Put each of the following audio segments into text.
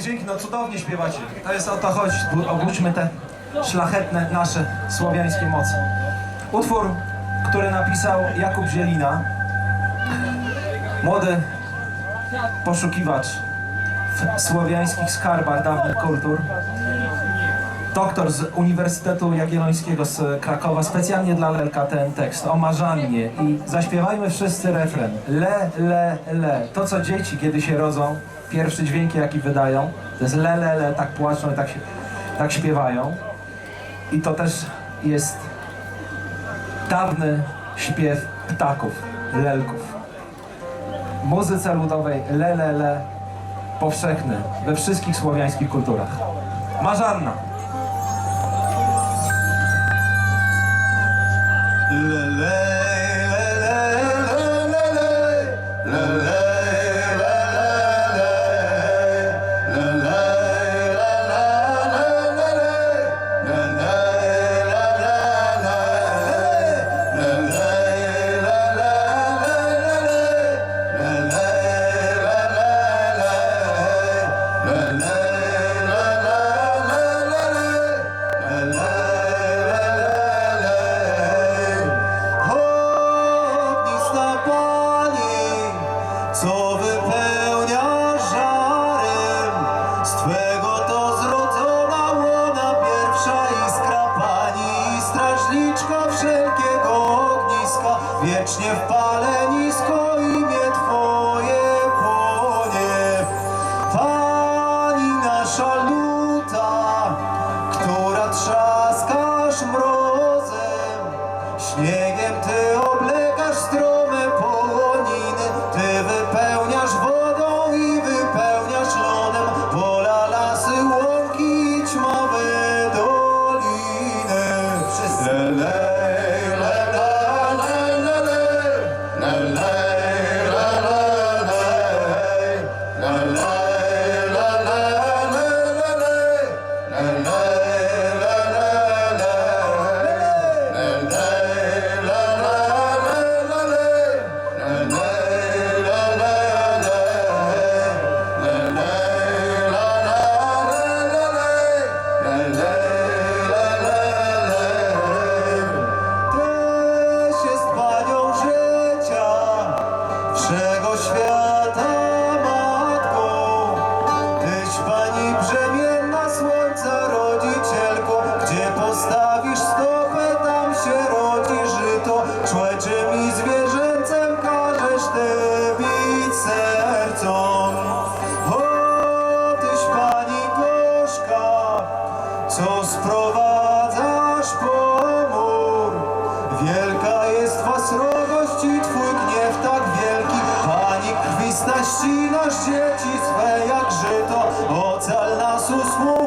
Piękne no cudownie śpiewacie. To jest o to chodzi. Bu- Obudźmy te szlachetne nasze słowiańskie moce. Utwór, który napisał Jakub Zielina, młody poszukiwacz w słowiańskich skarbach dawnych kultur. Doktor z Uniwersytetu Jagiellońskiego z Krakowa specjalnie dla Lelka ten tekst o Marzannie i zaśpiewajmy wszyscy refren. Le, le, le. To co dzieci kiedy się rodzą, pierwsze dźwięki jaki wydają, to jest le, le, le, tak płaczą i tak, tak śpiewają. I to też jest dawny śpiew ptaków, lelków. W muzyce ludowej le, le, le, powszechny we wszystkich słowiańskich kulturach. Marzanna. Ognista wiecznie w palenisko srogość i twój gniew tak wielki. Pani krwista ścinasz dzieci swe jak żyto. Ocal nas usłuchaj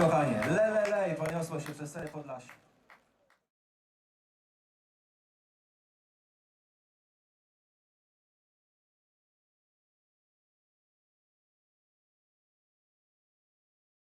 kochanie. Le, le, le i poniosło się przez całe Podlasie.